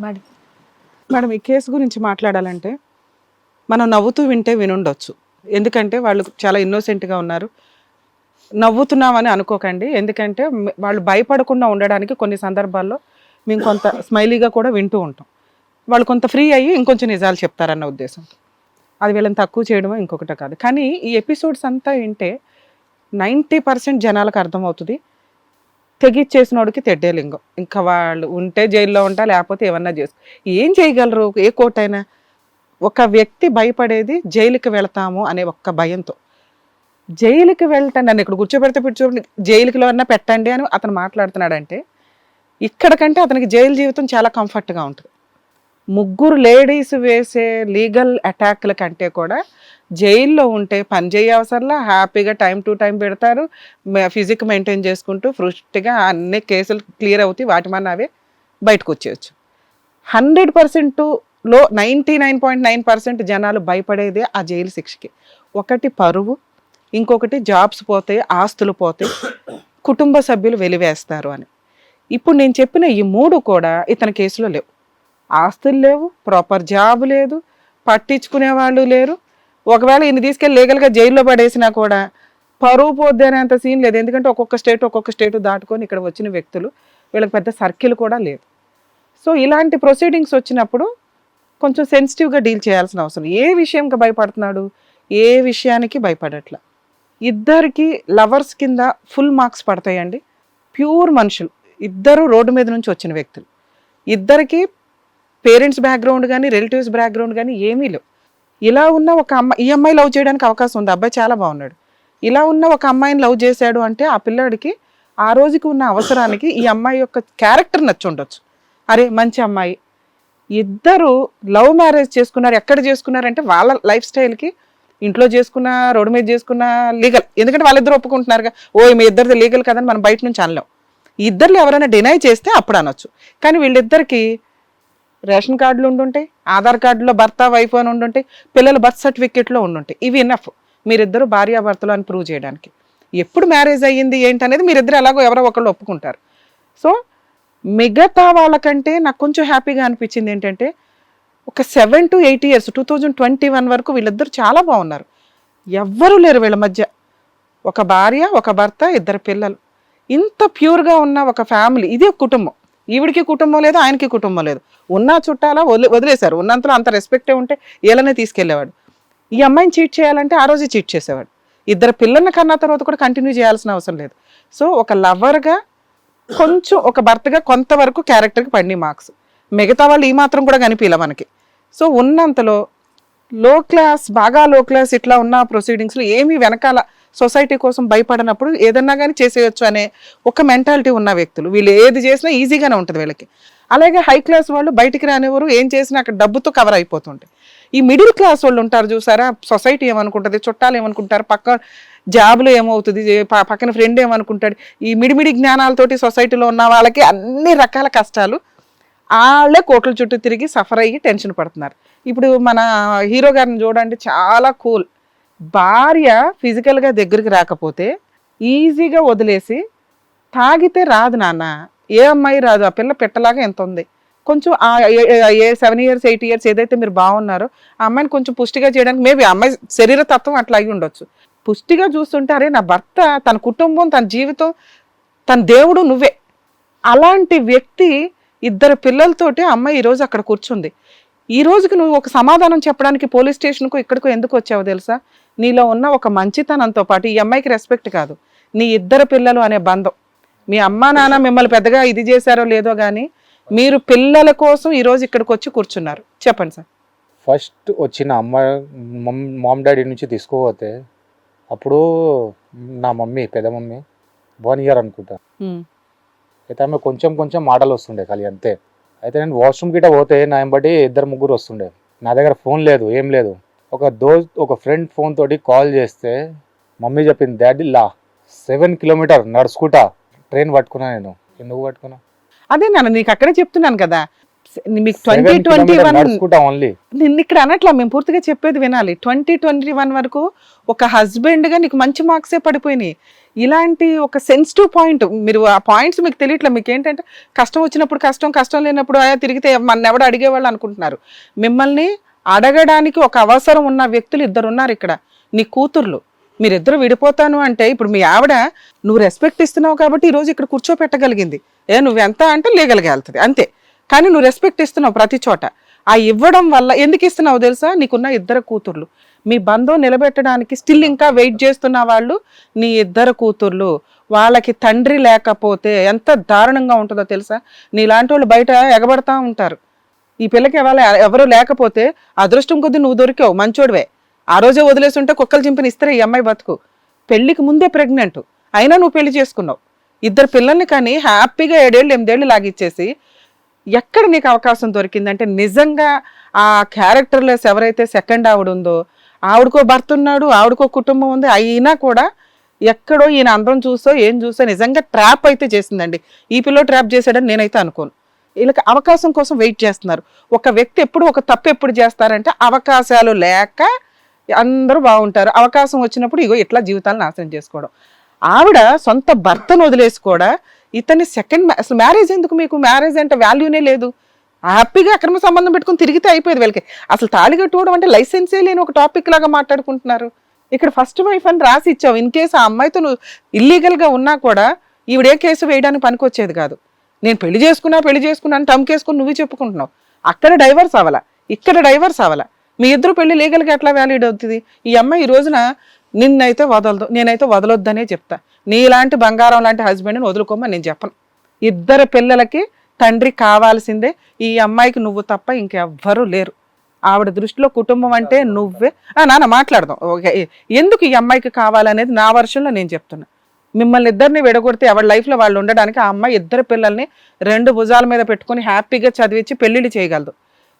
మరి మేడం ఈ కేసు గురించి మాట్లాడాలంటే మనం నవ్వుతూ వింటే వినుండొచ్చు. ఎందుకంటే వాళ్ళు చాలా ఇన్నోసెంట్గా ఉన్నారు. నవ్వుతున్నామని అనుకోకండి. ఎందుకంటే వాళ్ళు భయపడకుండా ఉండడానికి కొన్ని సందర్భాల్లో మేము కొంత స్మైలీగా కూడా వింటూ ఉంటాం. వాళ్ళు కొంత ఫ్రీ అయ్యి ఇంకొంచెం నిజాలు చెప్తారన్న ఉద్దేశం. అది వీళ్ళని తక్కువ చేయడమో ఇంకొకటి కాదు. కానీ ఈ ఎపిసోడ్స్ అంతా వింటే నైంటీ పర్సెంట్ జనాలకు అర్థమవుతుంది. తెగిచ్చేసినోడికి తెడ్డే లింగం. ఇంకా వాళ్ళు ఉంటే జైల్లో ఉంటా లేకపోతే ఏమన్నా చేసుకో ఏం చేయగలరు? ఏ కోటైనా అయినా ఒక వ్యక్తి భయపడేది జైలుకి వెళ్తాము అనే ఒక్క భయంతో. జైలుకి వెళ్తాను నన్ను ఇక్కడ కూర్చోబెడితే కూర్చోబెట్టి జైలుకిలో అన్నా పెట్టండి అని అతను మాట్లాడుతున్నాడంటే ఇక్కడ కంటే అతనికి జైలు జీవితం చాలా కంఫర్ట్గా ఉంటుంది. ముగ్గురు లేడీస్ వేసే లీగల్ అటాక్ల కంటే కూడా జైల్లో ఉంటే పని చేయ అవసరంలా హ్యాపీగా టైం టు టైం పెడతారు ఫిజిక్ మెయింటైన్ చేసుకుంటూ ఫ్రుష్టిగా అన్ని కేసులు క్లియర్ అవుతాయి వాటి మన అవే బయటకు వచ్చేయచ్చు హండ్రెడ్ పర్సెంట్లో ninety nine point nine percent జనాలు భయపడేదే ఆ జైలు శిక్షకి. ఒకటి పరువు ఇంకొకటి జాబ్స్ పోతాయి ఆస్తులు పోతాయి కుటుంబ సభ్యులు వెలివేస్తారు అని. ఇప్పుడు నేను చెప్పిన ఈ మూడు కూడా ఇతని కేసులో లేవు. ఆస్తులు లేవు ప్రాపర్ జాబ్ లేదు పట్టించుకునే వాళ్ళు లేరు ఒకవేళ ఈయన తీసుకెళ్ళి లీగల్గా జైల్లో పడేసినా కూడా పరువు పోద్ది అనేంత సీన్ లేదు. ఎందుకంటే ఒక్కొక్క స్టేట్ ఒక్కొక్క స్టేట్ దాటుకొని ఇక్కడ వచ్చిన వ్యక్తులు వీళ్ళకి పెద్ద సర్కిల్ కూడా లేదు. సో ఇలాంటి ప్రొసీడింగ్స్ వచ్చినప్పుడు కొంచెం సెన్సిటివ్గా డీల్ చేయాల్సిన అవసరం. ఏ విషయంకి భయపడుతున్నాడు? ఏ విషయానికి భయపడట్ల? ఇద్దరికి లవర్స్ కింద ఫుల్ మార్క్స్ పడతాయండి. ప్యూర్ మనుషులు. ఇద్దరు రోడ్డు మీద నుంచి వచ్చిన వ్యక్తులు. ఇద్దరికి పేరెంట్స్ బ్యాక్గ్రౌండ్ కానీ రిలేటివ్స్ బ్యాక్గ్రౌండ్ కానీ ఏమీ లేవు. ఇలా ఉన్న ఒక అమ్మాయి ఈ అమ్మాయి లవ్ చేయడానికి అవకాశం ఉంది. అబ్బాయి చాలా బాగున్నాడు. ఇలా ఉన్న ఒక అమ్మాయిని లవ్ చేశాడు అంటే ఆ పిల్లాడికి ఆ రోజుకి ఉన్న అవసరానికి ఈ అమ్మాయి యొక్క క్యారెక్టర్ నచ్చి ఉండొచ్చు అరే మంచి అమ్మాయి. ఇద్దరు లవ్ మ్యారేజ్ చేసుకున్నారు. ఎక్కడ చేసుకున్నారంటే వాళ్ళ లైఫ్ స్టైల్కి. ఇంట్లో చేసుకున్న రోడ్డు మీద చేసుకున్న లీగల్. ఎందుకంటే వాళ్ళిద్దరు ఒప్పుకుంటున్నారుగా. ఓ మీ ఇద్దరిది లీగల్ కదని మనం బయట నుంచి అనలేం. ఇద్దరు ఎవరైనా డినై చేస్తే అప్పుడు అనొచ్చు. కానీ వీళ్ళిద్దరికి రేషన్ కార్డులు ఉండుంటాయి ఆధార్ కార్డులో భర్త వైఫ్ అని ఉండుంటాయి పిల్లల బర్త్ సర్టిఫికేట్లో ఉండుంటాయి. ఇవి ఎనఫ్ మీరిద్దరు భార్యాభర్తలు అని ప్రూవ్ చేయడానికి. ఎప్పుడు మ్యారేజ్ అయ్యింది ఏంటనేది మీరిద్దరు ఎలాగో ఎవరో ఒకళ్ళు ఒప్పుకుంటారు. సో మిగతా వాళ్ళకంటే నాకు కొంచెం హ్యాపీగా అనిపించింది ఏంటంటే ఒక seven to eight years two thousand twenty one వరకు వీళ్ళిద్దరు చాలా బాగున్నారు. ఎవ్వరూ లేరు వీళ్ళ మధ్య. ఒక భార్య ఒక భర్త ఇద్దరు పిల్లలు. ఇంత ప్యూర్గా ఉన్న ఒక ఫ్యామిలీ ఇది ఒక కుటుంబం. ఈవిడికి కుటుంబం లేదు ఆయనకి కుటుంబం లేదు. ఉన్న చుట్టాలా వదిలే వదిలేశారు. ఉన్నంతలో అంత రెస్పెక్టే ఉంటే వీళ్ళనే తీసుకెళ్ళేవాడు ఈ అమ్మాయిని చీట్ చేయాలంటే ఆ రోజే చీట్ చేసేవాడు. ఇద్దరు పిల్లల్ని కన్నా తర్వాత కూడా కంటిన్యూ చేయాల్సిన అవసరం లేదు. సో ఒక లవర్గా కొంచెం ఒక భర్తగా కొంతవరకు క్యారెక్టర్కి పడినాయి మార్క్స్ మిగతా వాళ్ళు ఈ మాత్రం కూడా కనిపించలే మనకి. సో ఉన్నంతలో లో క్లాస్ బాగా లో క్లాస్ ఇట్లా ఉన్న ప్రొసీడింగ్స్లో ఏమీ వెనకాల సొసైటీ కోసం భయపడినప్పుడు ఏదన్నా కానీ చేసేయచ్చు అనే ఒక మెంటాలిటీ ఉన్న వ్యక్తులు. వీళ్ళు ఏది చేసినా ఈజీగానే ఉంటుంది వీళ్ళకి. అలాగే హై క్లాస్ వాళ్ళు బయటికి రానివ్వరు ఏం చేసినా అక్కడ డబ్బుతో కవర్ అయిపోతుంటాయి. ఈ మిడిల్ క్లాస్ వాళ్ళు ఉంటారు చూసారా? సొసైటీ ఏమనుకుంటుంది? చుట్టాలు ఏమనుకుంటారు? పక్క జాబ్లో ఏమవుతుంది? పక్కన ఫ్రెండ్ ఏమనుకుంటాడు? ఈ మిడిమిడి జ్ఞానాలతోటి సొసైటీలో ఉన్న వాళ్ళకి అన్ని రకాల కష్టాలు వాళ్ళే కోట్ల చుట్టూ తిరిగి సఫర్ అయ్యి టెన్షన్ పడుతున్నారు. ఇప్పుడు మన హీరో గారిని చూడండి చాలా కూల్. భార్య ఫిజికల్గా దగ్గరికి రాకపోతే ఈజీగా వదిలేసి తాగితే రాదు నాన్న. ఏ అమ్మాయి రాదు. ఆ పిల్ల పెట్టలాగా ఎంత ఉంది? కొంచెం ఏ- సెవెన్ ఇయర్స్ ఎయిట్ ఇయర్స్ ఏదైతే మీరు బాగున్నారో ఆ అమ్మాయిని కొంచెం పుష్టిగా చేయడానికి మేబీ అమ్మాయి శరీర తత్వం అట్లా అయి ఉండొచ్చు. పుష్టిగా చూస్తుంటే అరే నా భర్త తన కుటుంబం తన జీవితం తన దేవుడు నువ్వే. అలాంటి వ్యక్తి ఇద్దరు పిల్లలతోటి ఆ అమ్మాయి ఈరోజు అక్కడ కూర్చుంది. ఈ రోజుకి నువ్వు ఒక సమాధానం చెప్పడానికి పోలీస్ స్టేషన్కు ఇక్కడికో ఎందుకు వచ్చావో తెలుసా? నీలో ఉన్న ఒక మంచితనంతో పాటు ఈ అమ్మాయికి రెస్పెక్ట్ కాదు. నీ ఇద్దరు పిల్లలు అనే బంధం. మీ అమ్మా నాన్న మిమ్మల్ని పెద్దగా ఇది చేశారో లేదో కానీ మీరు పిల్లల కోసం ఈ రోజు ఇక్కడికి వచ్చి కూర్చున్నారు. చెప్పండి సార్. ఫస్ట్ వచ్చిన అమ్మ మమ్ డాడీ నుంచి తీసుకుపోతే అప్పుడు నా మమ్మీ పెద్ద మమ్మీ వన్ ఇయర్ అనుకుంటా. అయితే ఆమె కొంచెం కొంచెం మాటలు వస్తుండే ఖాళీ అంతే. అయితే నేను వాష్రూమ్ గిట్ట పోతే నా బట్టి ఇద్దరు ముగ్గురు వస్తుండే. నా దగ్గర ఫోన్ లేదు ఏం లేదు. ఒక దోస్ ఒక ఫ్రెండ్ ఫోన్ తోటి కాల్ చేస్తే మమ్మీ చెప్పింది డాడీ లా సెవెన్ కిలోమీటర్ నడుచుకుంటా ట్రైన్ పట్టుకున్నా నేను. ఎందుకు పట్టుకున్నా అదే నాన్న నీకు అక్కడే చెప్తున్నాను కదా. మీకు ట్వంటీ ట్వంటీ వన్ ఓన్లీ నిన్ను ఇక్కడ అనట్లా మేము పూర్తిగా చెప్పేది వినాలి. ట్వంటీ ట్వంటీ వన్ వరకు ఒక హస్బెండ్గా నీకు మంచి మార్క్సే పడిపోయినాయి. ఇలాంటి ఒక సెన్సిటివ్ పాయింట్ మీరు ఆ పాయింట్స్ మీకు తెలియట్లే మీకు ఏంటంటే కష్టం వచ్చినప్పుడు కష్టం కష్టం లేనప్పుడు ఆయా తిరిగితే మన ఎవడు అడిగేవాళ్ళు అనుకుంటున్నారు. మిమ్మల్ని అడగడానికి ఒక అవసరం ఉన్న వ్యక్తులు ఇద్దరు ఉన్నారు ఇక్కడ. నీ కూతుర్లు. మీరిద్దరు విడిపోతాను అంటే ఇప్పుడు మీ ఆవిడ నువ్వు రెస్పెక్ట్ ఇస్తున్నావు కాబట్టి ఈరోజు ఇక్కడ కూర్చోపెట్టగలిగింది. ఏ నువ్వెంత అంటే లీగల్గా వెళ్తుంది. అంతే. కానీ నువ్వు రెస్పెక్ట్ ఇస్తున్నావు ప్రతి చోట. ఆ ఇవ్వడం వల్ల ఎందుకు ఇస్తున్నావు తెలుసా? నీకున్న ఇద్దరు కూతుర్లు. మీ బంధం నిలబెట్టడానికి స్టిల్ ఇంకా వెయిట్ చేస్తున్న వాళ్ళు నీ ఇద్దరు కూతుర్లు. వాళ్ళకి తండ్రి లేకపోతే ఎంత దారుణంగా ఉంటుందో తెలుసా? నీలాంటి వాళ్ళు బయట ఎగబడతా ఉంటారు. ఈ పిల్లకి ఎవరు ఎవరు లేకపోతే అదృష్టం కొద్దీ నువ్వు దొరికావు మంచోడివే. ఆ రోజే వదిలేస్తుంటే కుక్కలు చింపిన ఇస్తారే ఈ అమ్మాయి బతుకు. పెళ్ళికి ముందే ప్రెగ్నెంట్. అయినా నువ్వు పెళ్ళి చేసుకున్నావు. ఇద్దరు పిల్లల్ని కానీ హ్యాపీగా ఏడేళ్ళు ఎనిమిదేళ్ళు లాగిచ్చేసి ఎక్కడ నీకు అవకాశం దొరికిందంటే నిజంగా ఆ క్యారెక్టర్లెస్ ఎవరైతే సెకండ్ ఆవిడ ఉందో ఆవిడకో భర్త ఉన్నాడు ఆవిడకో కుటుంబం ఉంది అయినా కూడా ఎక్కడో ఈయన అందరం చూసో ఏం చూసో నిజంగా ట్రాప్ అయితే చేసిందండి. ఈ పిల్లో ట్రాప్ చేశాడని నేనైతే అనుకోను. వీళ్ళకి అవకాశం కోసం వెయిట్ చేస్తున్నారు. ఒక వ్యక్తి ఎప్పుడు ఒక తప్పు ఎప్పుడు చేస్తారంటే అవకాశాలు లేక అందరూ బాగుంటారు. అవకాశం వచ్చినప్పుడు ఇగో ఇట్లా జీవితాలను నాశనం చేసుకోవడం. ఆవిడ సొంత భర్తను వదిలేసి కూడా ఇతన్ని సెకండ్ అసలు మ్యారేజ్ ఎందుకు మీకు? మ్యారేజ్ అంటే వాల్యూనే లేదు. హ్యాపీగా అక్రమ సంబంధం పెట్టుకుని తిరిగితే అయిపోయేది వీళ్ళకి. అసలు తాళి కట్టుకోవడం అంటే లైసెన్సే లేని ఒక టాపిక్ లాగా మాట్లాడుకుంటున్నారు. ఇక్కడ ఫస్ట్ వైఫ్ అని రాసి ఇచ్చావు. ఇన్ కేసు ఆ అమ్మాయితో నువ్వు ఇల్లీగల్గా ఉన్నా కూడా ఈవిడే కేసు వేయడానికి పనికొచ్చేది కాదు. నేను పెళ్ళి చేసుకున్నా పెళ్ళి చేసుకున్నా అని టమ్కేసుకుని నువ్వు చెప్పుకుంటున్నావు. అక్కడ డైవర్స్ అవ్వాల. ఇక్కడ డైవర్స్ అవ్వాల. మీ ఇద్దరు పెళ్ళి లీగల్గా ఎట్లా వ్యాలిడ్ అవుతుంది? ఈ అమ్మాయి ఈ రోజున నిన్నైతే వదలదు నేనైతే వదలొద్దనే చెప్తా. నీలాంటి బంగారం లాంటి హస్బెండ్ని వదులుకోమని నేను చెప్పను. ఇద్దరు పిల్లలకి తండ్రి కావాల్సిందే. ఈ అమ్మాయికి నువ్వు తప్ప ఇంకెవ్వరూ లేరు. ఆవిడ దృష్టిలో కుటుంబం అంటే నువ్వే. ఆ, నాన్న మాట్లాడదాం. ఓకే ఎందుకు ఈ అమ్మాయికి కావాలనేది నా వర్షంలో నేను చెప్తున్నా. మిమ్మల్ని ఇద్దరిని విడగొడితే ఎవరి లైఫ్లో వాళ్ళు ఉండడానికి ఆ అమ్మాయి ఇద్దరు పిల్లల్ని రెండు భుజాల మీద పెట్టుకొని హ్యాపీగా చదివించి పెళ్ళిళ్ళు చేయగలదు.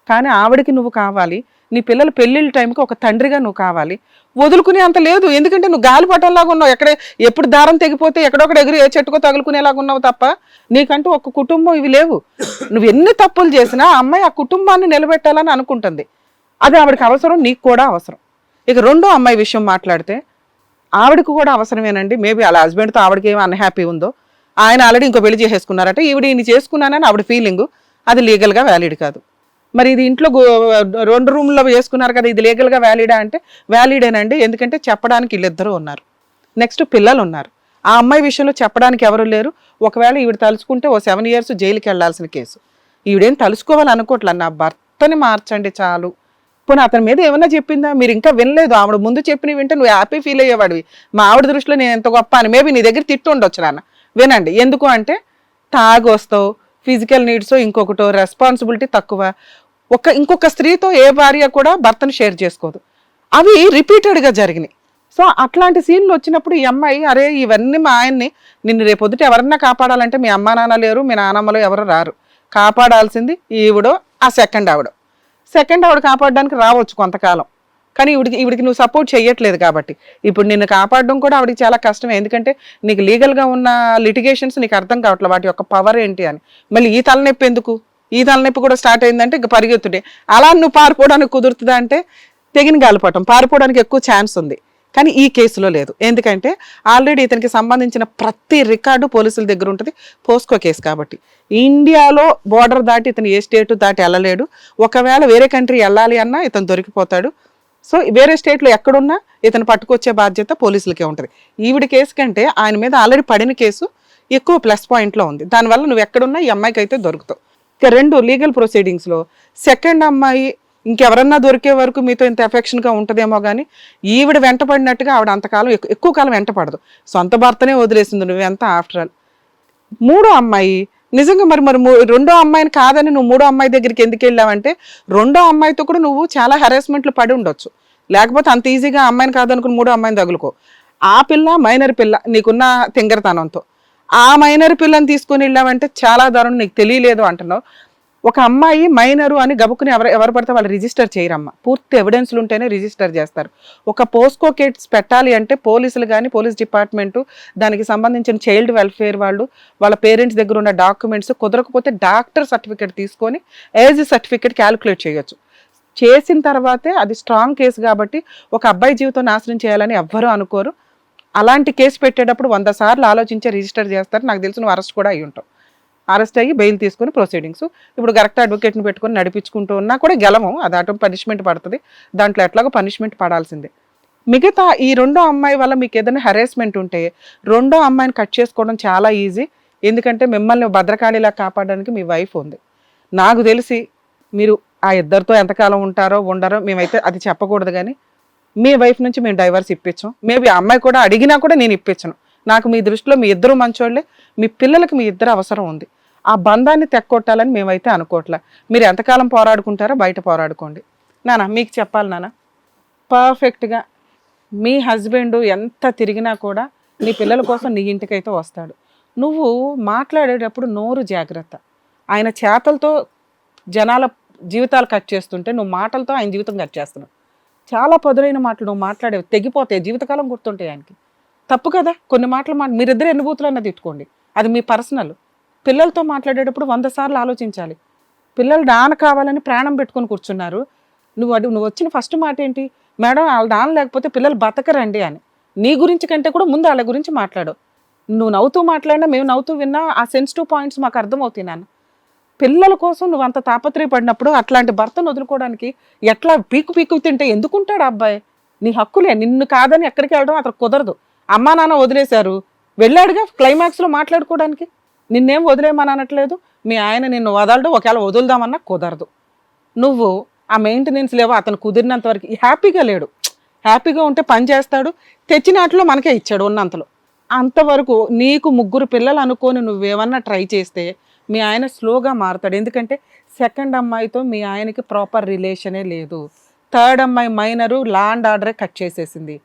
కానీ ఆవిడకి నువ్వు కావాలి. నీ పిల్లల పెళ్ళిళ్ళ టైంకి ఒక తండ్రిగా నువ్వు కావాలి. వదులుకునే అంత లేదు. ఎందుకంటే నువ్వు గాలిపటంలాగా ఉన్నావు. ఎక్కడ ఎప్పుడు దారం తెగిపోతే ఎక్కడొక్కడ ఎగిరి ఏ చెట్టుకో తగులుకునేలాగా ఉన్నావు తప్ప నీకంటూ ఒక కుటుంబం ఇవి లేవు. నువ్వు ఎన్ని తప్పులు చేసినా ఆ అమ్మాయి ఆ కుటుంబాన్ని నిలబెట్టాలని అనుకుంటుంది. అది ఆవిడకి అవసరం నీకు కూడా అవసరం. ఇక రెండో అమ్మాయి విషయం మాట్లాడితే ఆవిడకు కూడా అవసరమేనండి. మేబీ అలా హస్బెండ్తో ఆవిడకి ఏమి అన్హ్యాపీ ఉందో. ఆయన ఆల్రెడీ ఇంకో పెళ్ళి చేసేసుకున్నారట. ఈవిడ ఈయన చేసుకున్నానని ఆవిడ ఫీలింగ్ అది లీగల్గా వ్యాలిడ్ కాదు. మరి ఇది ఇంట్లో రెండు రూమ్లో చేసుకున్నారు కదా ఇది లీగల్గా వ్యాలిడా అంటే వ్యాలిడేనండి ఎందుకంటే చెప్పడానికి వీళ్ళిద్దరూ ఉన్నారు. నెక్స్ట్ పిల్లలు ఉన్నారు. ఆ అమ్మాయి విషయంలో చెప్పడానికి ఎవరు లేరు. ఒకవేళ ఈవిడ తలుచుకుంటే ఓ సెవెన్ ఇయర్స్ జైలుకి వెళ్ళాల్సిన కేసు. ఈవిడేం తలుసుకోవాలనుకోవట్లే నా భర్తని మార్చండి చాలు. పోనీ అతని మీద ఏమన్నా చెప్పిందా? మీరు ఇంకా వినలేదు. ఆవిడ ముందు చెప్పిన వింటే నువ్వు హ్యాపీ ఫీల్ అయ్యేవాడివి. మా ఆవిడ దృష్టిలో నేను ఎంత గొప్ప అని. మేబీ నీ దగ్గర తిట్టు ఉండొచ్చు నాన్న. వినండి. ఎందుకు అంటే తాగొస్తావు ఫిజికల్ నీడ్స్ ఇంకొకటో రెస్పాన్సిబిలిటీ తక్కువ. ఒక ఇంకొక స్త్రీతో ఏ భార్య కూడా భర్తను షేర్ చేసుకోదు. అవి రిపీటెడ్గా జరిగినాయి. సో అట్లాంటి సీన్లు వచ్చినప్పుడు ఈ అమ్మాయి అరే ఇవన్నీ మా ఆయన్ని నిన్ను రేపొద్దుట ఎవరన్నా కాపాడాలంటే మీ అమ్మా నాన్న లేరు మీ నాన్నమ్మలు ఎవరు రారు. కాపాడాల్సింది ఈవిడో ఆ సెకండ్ ఆవిడ. సెకండ్ ఆవిడ కాపాడడానికి రావచ్చు కొంతకాలం. కానీ ఇవిడికి ఇవిడికి నువ్వు సపోర్ట్ చేయట్లేదు కాబట్టి. ఇప్పుడు నిన్ను కాపాడడం కూడా ఆవిడకి చాలా కష్టమే. ఎందుకంటే నీకు లీగల్గా ఉన్న లిటిగేషన్స్ నీకు అర్థం కావట్లేదు వాటి యొక్క పవర్ ఏంటి అని. మళ్ళీ ఈ తలనొప్పి ఎందుకు? ఈ తలనొప్పి కూడా స్టార్ట్ అయిందంటే ఇక పరిగెత్తుడే. అలా నువ్వు పారిపోవడానికి కుదురుతుందా అంటే తెగిన గాలిపటం. పారిపోవడానికి ఎక్కువ ఛాన్స్ ఉంది. కానీ ఈ కేసులో లేదు. ఎందుకంటే ఆల్రెడీ ఇతనికి సంబంధించిన ప్రతి రికార్డు పోలీసుల దగ్గర ఉంటుంది. పోస్కో కేసు కాబట్టి. ఇండియాలో బోర్డర్ దాటి ఇతను ఏ స్టేట్ దాటి వెళ్ళలేడు. ఒకవేళ వేరే కంట్రీ వెళ్ళాలి అన్నా ఇతను దొరికిపోతాడు. సో వేరే స్టేట్లో ఎక్కడున్నా ఇతను పట్టుకొచ్చే బాధ్యత పోలీసులకే ఉంటుంది. ఈవిడ కేసు కంటే ఆయన మీద ఆల్రెడీ పడిన కేసు ఎక్కువ ప్లస్ పాయింట్లో ఉంది. దానివల్ల నువ్వు ఎక్కడున్నా ఈ అమ్మాయికి అయితే దొరుకుతావు. ఇక రెండు లీగల్ ప్రొసీడింగ్స్లో సెకండ్ అమ్మాయి ఇంకెవరన్నా దొరికే వరకు మీతో ఇంత ఎఫెక్షన్గా ఉంటుందేమో కానీ ఈవిడ వెంటపడినట్టుగా ఆవిడ అంతకాలం ఎక్కు- ఎక్కువ కాలం వెంట పడదు. సొంత భర్తనే వదిలేసింది నువ్వెంత ఆఫ్టర్ ఆల్ మూడో అమ్మాయి నిజంగా మరి మరి మూ- రెండో అమ్మాయిని కాదని నువ్వు మూడో అమ్మాయి దగ్గరికి ఎందుకు వెళ్ళావంటే రెండో అమ్మాయితో కూడా నువ్వు చాలా హెరాస్మెంట్లు పడి ఉండొచ్చు. లేకపోతే అంత ఈజీగా ఆ అమ్మాయిని కాదనుకుని మూడో అమ్మాయిని తగులుకో. ఆ పిల్ల మైనర్ పిల్ల నీకున్న తింగరతనంతో. ఆ మైనర్ పిల్లని తీసుకొని వెళ్ళావంటే చాలా దారుణం నీకు తెలియలేదు అంటున్నావు. ఒక అమ్మాయి మైనరు అని గబుకుని ఎవరు ఎవరు పడితే వాళ్ళు రిజిస్టర్ చేయరమ్మ. పూర్తి ఎవిడెన్స్లు ఉంటేనే రిజిస్టర్ చేస్తారు. ఒక పోస్కో కేట్స్ పెట్టాలి అంటే పోలీసులు కానీ పోలీస్ డిపార్ట్మెంటు దానికి సంబంధించిన చైల్డ్ వెల్ఫేర్ వాళ్ళు వాళ్ళ పేరెంట్స్ దగ్గర ఉన్న డాక్యుమెంట్స్ కుదరకపోతే డాక్టర్ సర్టిఫికేట్ తీసుకొని ఏజ్ సర్టిఫికేట్ క్యాలిక్యులేట్ చేయొచ్చు. చేసిన తర్వాతే అది స్ట్రాంగ్ కేసు కాబట్టి ఒక అబ్బాయి జీవితం నాశనం చేయాలని ఎవ్వరూ అనుకోరు. అలాంటి కేసు పెట్టేటప్పుడు వంద సార్లు ఆలోచించి రిజిస్టర్ చేస్తారు. నాకు తెలిసిన అరెస్ట్ కూడా అయ్యి ఉంటాం అరెస్ట్ అయ్యి బెయిల్ తీసుకొని ప్రొసీడింగ్స్ ఇప్పుడు కరెక్ట్ అడ్వకేట్ని పెట్టుకొని నడిపించుకుంటూ ఉన్నా కూడా గెలము అది అటు పనిష్మెంట్ పడుతుంది. దాంట్లో ఎట్లాగో పనిష్మెంట్ పడాల్సిందే. మిగతా ఈ రెండో అమ్మాయి వల్ల మీకు ఏదైనా హెరాస్మెంట్ ఉంటే రెండో అమ్మాయిని కట్ చేసుకోవడం చాలా ఈజీ ఎందుకంటే మిమ్మల్ని భద్రకాళిలా కాపాడడానికి మీ వైఫ్ ఉంది. నాకు తెలిసి మీరు ఆ ఇద్దరితో ఎంతకాలం ఉంటారో ఉండరో మేమైతే అది చెప్పకూడదు కానీ మీ వైఫ్ నుంచి మేము డైవర్స్ ఇప్పించాం. మేబీ ఆ అమ్మాయి కూడా అడిగినా కూడా నేను ఇప్పించను. నాకు మీ దృష్టిలో మీ ఇద్దరు మంచోళ్ళే. మీ పిల్లలకి మీ ఇద్దరు అవసరం ఉంది. ఆ బంధాన్ని తెక్కొట్టాలని మేమైతే అనుకోవట్లే మీరు ఎంతకాలం పోరాడుకుంటారో బయట పోరాడుకోండి. నాన్న మీకు చెప్పాలి నాన్న పర్ఫెక్ట్గా మీ హస్బెండ్ ఎంత తిరిగినా కూడా నీ పిల్లల కోసం నీ ఇంటికైతే వస్తాడు. నువ్వు మాట్లాడేటప్పుడు నోరు జాగ్రత్త. ఆయన చేతలతో జనాల జీవితాలు కట్ చేస్తుంటే నువ్వు మాటలతో ఆయన జీవితం కట్ చేస్తున్నావు. చాలా పదులైన మాటలు నువ్వు మాట్లాడేవి తెగిపోతాయి. జీవితకాలం గుర్తుంటాయి ఆయనకి. తప్పు కదా? కొన్ని మాటలు మాట మీరిద్దరు ఎన్ని బూతులన్నా తిట్టుకోండి. అది మీ పర్సనల్. పిల్లలతో మాట్లాడేటప్పుడు వంద సార్లు ఆలోచించాలి. పిల్లలు నాన్న కావాలని ప్రాణం పెట్టుకొని కూర్చున్నారు. నువ్వు అది నువ్వు వచ్చిన ఫస్ట్ మాట ఏంటి? మేడం వాళ్ళు నాన్న లేకపోతే పిల్లలు బతకరండి అని. నీ గురించి కంటే కూడా ముందు వాళ్ళ గురించి మాట్లాడు. నువ్వు నవ్వుతూ మాట్లాడినా మేము నవ్వుతూ విన్నా ఆ సెన్సిటివ్ పాయింట్స్ మాకు అర్థమవుతాయి నాన్న. పిల్లల కోసం నువ్వు అంత తాపత్రయపడినప్పుడు అట్లాంటి భర్తను వదులుకోవడానికి ఎట్లా పీకు పీకు తింటే ఎందుకుంటాడు అబ్బాయి? నీ హక్కులే నిన్ను కాదని ఎక్కడికి వెళ్ళడం అతను కుదరదు. అమ్మా నాన్న వదిలేశారు. వెళ్ళాడుగా క్లైమాక్స్లో మాట్లాడుకోవడానికి? నిన్నేం వదిలేయమని అనట్లేదు. మీ ఆయన నిన్ను వదలడం ఒకవేళ వదులుదామన్నా కుదరదు. నువ్వు ఆ మెయింటెనెన్స్ లేవో అతను కుదిరినంత వరకు హ్యాపీగా లేడు. హ్యాపీగా ఉంటే పని చేస్తాడు తెచ్చినట్లో మనకే ఇచ్చాడు ఉన్నంతలో. అంతవరకు నీకు ముగ్గురు పిల్లలు అనుకొని నువ్వేమన్నా ట్రై చేస్తే మీ ఆయన స్లోగా మారుతాడు. ఎందుకంటే సెకండ్ అమ్మాయితో మీ ఆయనకి ప్రాపర్ రిలేషనే లేదు. థర్డ్ అమ్మాయి మైనరు ల్యాండ్ ఆర్డరే కట్ చేసేసింది.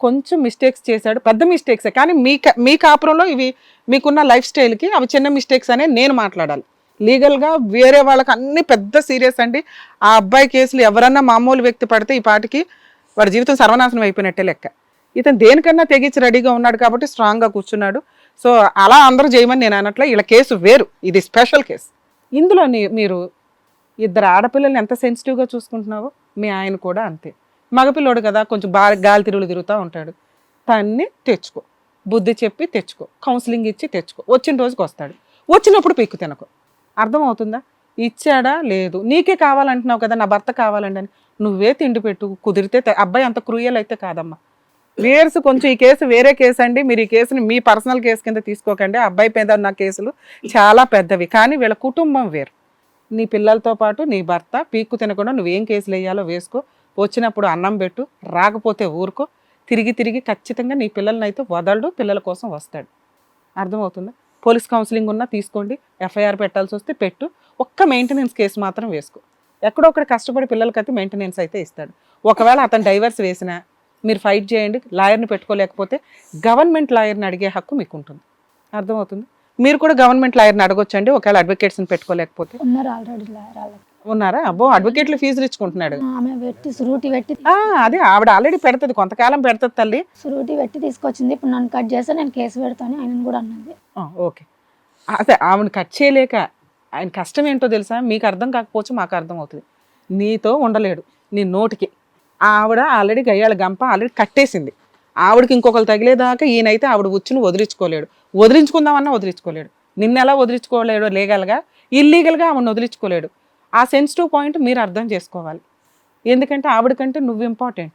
కొంచెం మిస్టేక్స్ చేశాడు. పెద్ద మిస్టేక్సే కానీ మీ క- మీ కాపురంలో ఇవి మీకున్న లైఫ్ స్టైల్కి అవి చిన్న మిస్టేక్స్ అనే నేను మాట్లాడాలి. లీగల్గా వేరే వాళ్ళకి అన్ని పెద్ద సీరియస్ అండి. ఆ అబ్బాయి కేసులు ఎవరన్నా మామూలు వ్యక్తి పడితే ఈ పాటికి వాడి జీవితం సర్వనాశనం అయిపోయినట్టే లెక్క. ఇతను దేనికన్నా తెగించి రెడీగా ఉన్నాడు కాబట్టి స్ట్రాంగ్గా కూర్చున్నాడు. సో అలా అందరూ చేయమని నేను అన్నట్లే ఇలా కేసు వేరు. ఇది స్పెషల్ కేసు ఇందులో మీరు ఇద్దరు ఆడపిల్లల్ని ఎంత సెన్సిటివ్గా చూసుకుంటున్నావో మీ ఆయన కూడా అంతే. మగపిల్లోడు కదా కొంచెం బాగా గాలి తిరుగులు తిరుగుతూ ఉంటాడు. తన్ని తెచ్చుకో. బుద్ధి చెప్పి తెచ్చుకో. కౌన్సిలింగ్ ఇచ్చి తెచ్చుకో. వచ్చిన రోజుకి వస్తాడు. వచ్చినప్పుడు పిక్కు తినకు. అర్థమవుతుందా? ఇచ్చాడా? లేదు. నీకే కావాలంటున్నావు కదా నా భర్త కావాలండి అని నువ్వే తిండి పెట్టు కుదిరితే అబ్బాయి అంత క్రూయల్ అయితే కాదమ్మా. వేర్స్ కొంచెం ఈ కేసు వేరే కేసు అండి. మీరు ఈ కేసుని మీ పర్సనల్ కేసు కింద తీసుకోకండి. అబ్బాయి మీద ఉన్న కేసులు చాలా పెద్దవి. కానీ వీళ్ళ కుటుంబం వేరు. నీ పిల్లలతో పాటు నీ భర్త పీక్కు తినకుండా నువ్వేం కేసులు వేయాలో వేసుకో. వచ్చినప్పుడు అన్నం పెట్టు రాకపోతే ఊరుకో తిరిగి తిరిగి ఖచ్చితంగా నీ పిల్లల్ని అయితే వదలడు పిల్లల కోసం వస్తాడు. అర్థమవుతుందా? పోలీస్ కౌన్సిలింగ్ ఉన్నా తీసుకోండి ఎఫ్ఐఆర్ పెట్టాల్సి వస్తే పెట్టు ఒక్క మెయింటెనెన్స్ కేసు మాత్రం వేసుకో. ఎక్కడో ఒకటి కష్టపడి పిల్లలకైతే మెయింటెనెన్స్ అయితే ఇస్తాడు. ఒకవేళ అతను డైవర్స్ వేసినా మీరు ఫైట్ చేయండి లాయర్ని పెట్టుకోలేకపోతే గవర్నమెంట్ లాయర్ని అడిగే హక్కు మీకు ఉంటుంది అర్థమవుతుంది? మీరు కూడా గవర్నమెంట్ లాయర్ని అడగొచ్చండి ఒకవేళ అడ్వకేట్స్ని పెట్టుకోలేకపోతే. ఉన్నారు ఆల్రెడీ లాయర్ ఉన్నారా? అబ్బో అడ్వకేట్లు ఫీజులు ఇచ్చుకుంటున్నాడు. ఆమె పెట్టి సురూటి పెట్టి ఆ, అదే ఆవిడ ఆల్రెడీ పెడుతుంది కొంతకాలం పెడుతుంది తల్లి. సురూటి పెట్టి తీసుకొచ్చింది. ఇప్పుడు నన్ను కట్ చేస్తే నేను కేసు పెడతాను ఆయన కూడా అన్నది. ఆ, ఓకే. అదే ఆవిడ కట్ చేయలేక ఆయన కష్టం ఏంటో తెలుసా? మీకు అర్థం కాకపోవచ్చు మాకు అర్థం అవుతుంది. నీతో ఉండలేడు నీ నోటికి. ఆవిడ ఆల్రెడీ గయ్యాల గంప ఆల్రెడీ కట్టేసింది. ఆవిడకి ఇంకొకరు తగిలేదాకా ఈయనైతే ఆవిడ ఉచ్చును వదిలించుకోలేడు. వదిలించుకుందామన్నా వదిలించుకోలేడు. నిన్న ఎలా వదిలించుకోలేడు లీగల్గా ఇల్లీగల్గా ఆవిడని వదిలించుకోలేడు. ఆ సెన్సిటివ్ పాయింట్ మీరు అర్థం చేసుకోవాలి. ఎందుకంటే ఆవిడకంటే నువ్వు ఇంపార్టెంట్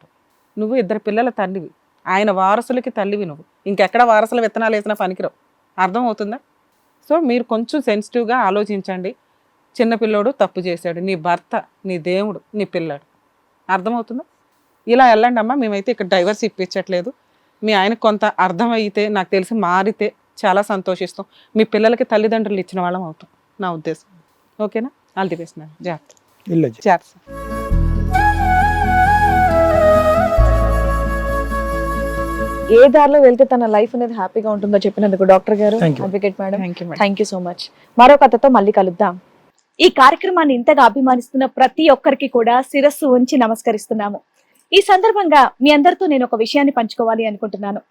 నువ్వు ఇద్దరు పిల్లల తల్లివి. ఆయన వారసులకి తల్లివి నువ్వు. ఇంకెక్కడ వారసుల విత్తనాలు వేసినా పనికిరావు. అర్థం అవుతుందా సో మీరు కొంచెం సెన్సిటివ్గా ఆలోచించండి. చిన్నపిల్లోడు తప్పు చేశాడు. నీ భర్త నీ దేవుడు నీ పిల్లాడు. అర్థమవుతుందా? ఇలా వెళ్ళండి అమ్మా. మేమైతే ఇక్కడ డైవర్స్ ఇప్పించట్లేదు. మీ ఆయనకు కొంత అర్థమైతే నాకు తెలిసి మారితే చాలా సంతోషిస్తాం. మీ పిల్లలకి తల్లిదండ్రులు ఇచ్చిన వాళ్ళం అవుతాం. నా ఉద్దేశం. ఓకేనా? బెస్ట్ జాగ్రత్త జాగ్రత్త ఏ దారిలో వెళ్తే తన లైఫ్ అనేది హ్యాపీగా ఉంటుందో చెప్పినందుకు డాక్టర్ గారు advocate madam thank you so much మరో కథతో మళ్ళీ కలుద్దాం. ఈ కార్యక్రమాన్ని ఇంతగా అభిమానిస్తున్న ప్రతి ఒక్కరికి కూడా శిరస్సు ఉంచి నమస్కరిస్తున్నాము. ఈ సందర్భంగా మీ అందరితో నేను ఒక విషయాన్ని పంచుకోవాలి అనుకుంటున్నాను.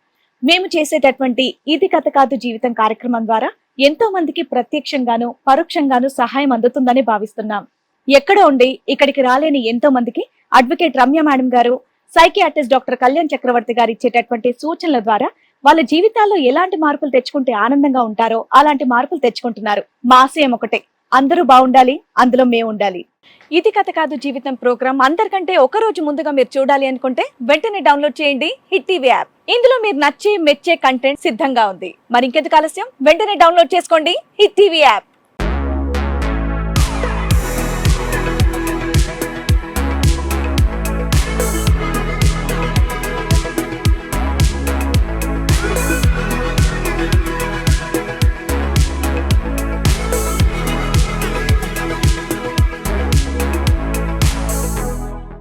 మేము చేసేటటువంటి ఇది కథ కాదు జీవితం కార్యక్రమం ద్వారా ఎంతో మందికి ప్రత్యక్షంగాను పరోక్షంగాను సహాయం అందుతుందని భావిస్తున్నాం. ఎక్కడ ఉండి ఇక్కడికి రాలేని ఎంతో మందికి అడ్వకేట్ రమ్య మేడం గారు సైకియాట్రిస్ట్ డాక్టర్ కళ్యాణ్ చక్రవర్తి గారు ఇచ్చేటటువంటి సూచనల ద్వారా వాళ్ళ జీవితాల్లో ఎలాంటి మార్పులు తెచ్చుకుంటే ఆనందంగా ఉంటారో అలాంటి మార్పులు తెచ్చుకుంటున్నారు. మా ఆశయం ఒకటే అందరూ బాగుండాలి అందులో మేము ఉండాలి. ఇది కథ కాదు జీవితం ప్రోగ్రామ్ అందరికంటే ఒక రోజు ముందుగా మీరు చూడాలి అనుకుంటే వెంటనే డౌన్లోడ్ చేయండి హిట్ టీవీ యాప్. ఇందులో మీరు నచ్చే మెచ్చే కంటెంట్ సిద్ధంగా ఉంది. మరి ఇంకెందుకు ఆలస్యం? వెంటనే డౌన్లోడ్ చేసుకోండి హిట్ టీవీ యాప్.